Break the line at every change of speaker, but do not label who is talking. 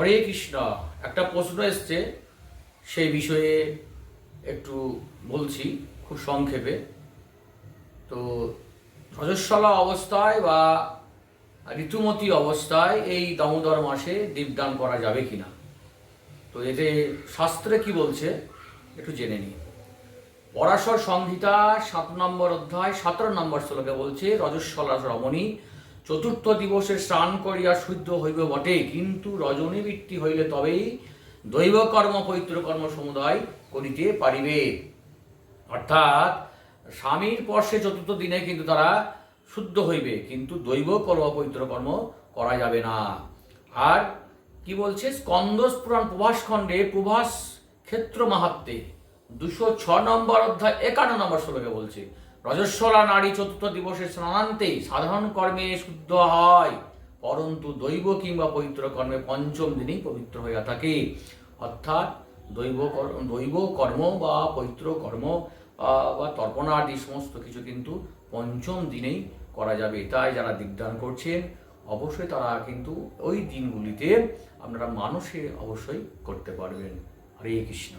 হরে কৃষ্ণ, একটা প্রশ্ন এসছে, সেই বিষয়ে একটু বলছি খুব সংক্ষেপে। তো রজস্বলা অবস্থায় বা ঋতুমতি অবস্থায় এই দামোদর মাসে দীপদান করা যাবে কি না তো এতে শাস্ত্রে কি বলছে, একটু জেনে নিই। পরাশর সংহিতা সাত নম্বর অধ্যায়, সতেরো নম্বর শ্লোকে বলছে, রজস্বলা রমণী চতুর্থ দিবসে স্নান করিয়া শুদ্ধ হইবে বটে, কিন্তু রজনী বৃত্তি হইলে তবেই দৈব কর্ম পবিত্র কর্ম সমুদায় করিতে পারিবে। অর্থাৎ স্বামীর পর্ষে চতুর্থ দিনে কিন্তু তারা শুদ্ধ হইবে, কিন্তু দৈব কর্ম পবিত্র কর্ম করা যাবে না। আর কি বলছে? স্কন্দস পুরাণ প্রভাস খণ্ডে প্রভাস ক্ষেত্র মাহাত্মে দুশো ছ নম্বর অধ্যায়, একান্ন নম্বর শ্লোকে বলছে রজস্বলা নারী চতুর্থ দিবসে স্নানান্তে সাধারণ কর্মে শুদ্ধ হয়, পরন্তু দৈব কিংবা পবিত্র কর্মে পঞ্চম দিনেই পবিত্র হইয়া থাকে। অর্থাৎ দৈব দৈব কর্ম বা পবিত্র কর্ম বা বা তর্পণাদি সমস্ত কিছু কিন্তু পঞ্চম দিনেই করা যাবে। তাই যারা দিগদান করছেন, অবশ্যই তারা কিন্তু ওই দিনগুলিতে আপনারা মানুষে অবশ্যই করতে পারবেন। হরে কৃষ্ণ।